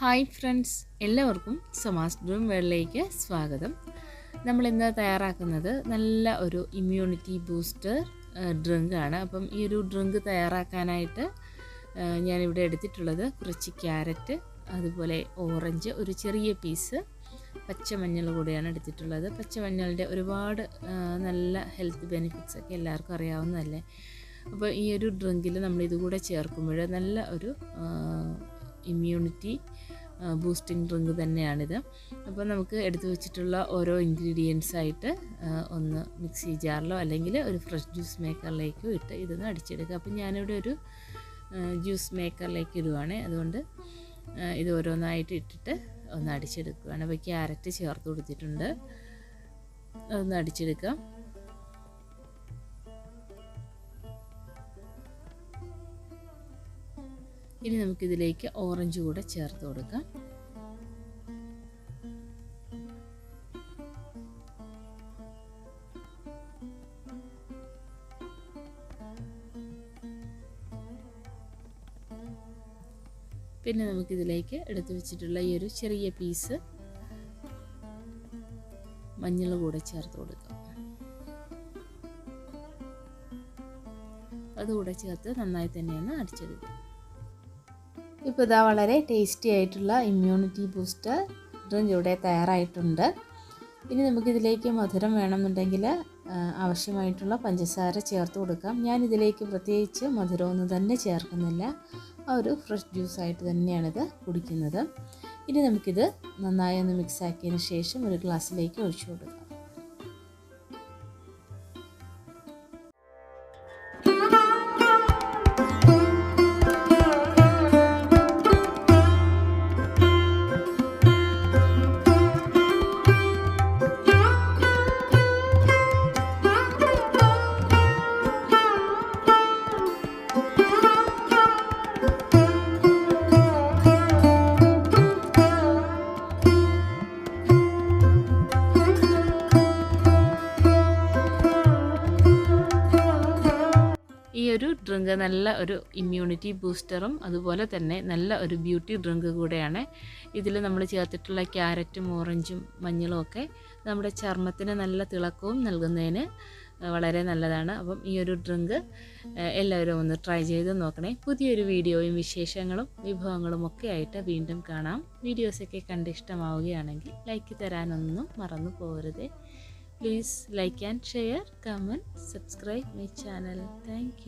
Hi friends എല്ലാവർക്കും സമാസ് dream വേൾഡിലേക്ക് സ്വാഗതം. നമ്മൾ ഇന്ന് തയ്യാറാക്കുന്നത് നല്ല ഒരു ഇമ്മ്യൂണിറ്റി ബൂസ്റ്റർ ആണ്. അപ്പം ഈ ഒരു ഡ്രിങ്ക് തയ്യാറാക്കാനായിട്ട് ഞാനിവിടെ എടുത്തിട്ടുള്ളത് കുറച്ച് ക്യാരറ്റ് അതുപോലെ ഓറഞ്ച് ഒരു ചെറിയ പീസ് പച്ചമഞ്ഞൾ കൂടിയാണ് എടുത്തിട്ടുള്ളത്. പച്ചമഞ്ഞളുടെ ഒരുപാട് നല്ല ഹെൽത്ത് ബെനിഫിറ്റ്സ് ഒക്കെ എല്ലാവർക്കും അറിയാവുന്നതല്ലേ? അപ്പോൾ ഈ ഒരു ഡ്രിങ്കിൽ നമ്മൾ ഇതുകൂടെ ചേർക്കുമ്പോൾ നല്ല ഒരു ഇമ്മ്യൂണിറ്റി ബൂസ്റ്റിംഗ് ഡ്രിങ്ക് തന്നെയാണിത്. അപ്പോൾ നമുക്ക് എടുത്തു വെച്ചിട്ടുള്ള ഓരോ ഇൻഗ്രീഡിയൻസ് ആയിട്ട് ഒന്ന് മിക്സി ജാറിലോ അല്ലെങ്കിൽ ഒരു ഫ്രഷ് ജ്യൂസ് മേക്കറിലേക്കോ ഇട്ട് ഇതൊന്ന് അടിച്ചെടുക്കുക. അപ്പോൾ ഞാനിവിടെ ഒരു ജ്യൂസ് മേക്കറിലേക്ക് ഇടുവാണ്. അതുകൊണ്ട് ഇത് ഓരോന്നായിട്ട് ഇട്ടിട്ട് ഒന്ന് അടിച്ചെടുക്കുകയാണ് അപ്പോൾ ക്യാരറ്റ് ചേർത്ത് കൊടുത്തിട്ടുണ്ട്. അതൊന്ന് അടിച്ചെടുക്കാം. ഇനി നമുക്കിതിലേക്ക് ഓറഞ്ച് കൂടെ ചേർത്ത് കൊടുക്കാം. പിന്നെ നമുക്കിതിലേക്ക് എടുത്തു വെച്ചിട്ടുള്ള ഈ ഒരു ചെറിയ പീസ് മഞ്ഞൾ കൂടെ ചേർത്ത് കൊടുക്കാം. അതുകൂടെ ചേർത്ത് നന്നായി തന്നെയാണ് അടിച്ചെടുക്കുക അടിച്ചെടുക്കാം. ഇപ്പോൾ ഇതാ വളരെ ടേസ്റ്റി ആയിട്ടുള്ള ഇമ്മ്യൂണിറ്റി ബൂസ്റ്റർ ഡ്രിങ്ക് ഇവിടെ തയ്യാറായിട്ടുണ്ട്. ഇനി നമുക്കിതിലേക്ക് മധുരം വേണമെന്നുണ്ടെങ്കിൽ ആവശ്യമായിട്ടുള്ള പഞ്ചസാര ചേർത്ത് കൊടുക്കാം. ഞാൻ ഇതിലേക്ക് പ്രത്യേകിച്ച് മധുരമൊന്നും തന്നെ ചേർക്കുന്നില്ല. ആ ഒരു ഫ്രഷ് ജ്യൂസായിട്ട് തന്നെയാണിത് കുടിക്കുന്നത്. ഇനി നമുക്കിത് നന്നായി ഒന്ന് മിക്സാക്കിയതിന് ശേഷം ഒരു ഗ്ലാസ്സിലേക്ക് ഒഴിച്ചു കൊടുക്കാം. ഒരു ഡ്രിങ്ക് നല്ല ഒരു ഇമ്മ്യൂണിറ്റി ബൂസ്റ്ററും അതുപോലെ തന്നെ നല്ല ഒരു ബ്യൂട്ടി ഡ്രിങ്ക് കൂടെയാണ്. ഇതിൽ നമ്മൾ ചേർത്തിട്ടുള്ള ക്യാരറ്റും ഓറഞ്ചും മഞ്ഞളും ഒക്കെ നമ്മുടെ ചർമ്മത്തിന് നല്ല തിളക്കവും നൽകുന്നതിന് വളരെ നല്ലതാണ്. അപ്പം ഈ ഒരു ഡ്രിങ്ക് എല്ലാവരും ഒന്ന് ട്രൈ ചെയ്ത് നോക്കണേ. പുതിയൊരു വീഡിയോയും വിശേഷങ്ങളും വിഭവങ്ങളും ഒക്കെ ആയിട്ട് വീണ്ടും കാണാം. വീഡിയോസൊക്കെ കണ്ട് ഇഷ്ടമാവുകയാണെങ്കിൽ ലൈക്ക് തരാനൊന്നും മറന്നു പോകരുത് please like and share comment subscribe my channel thank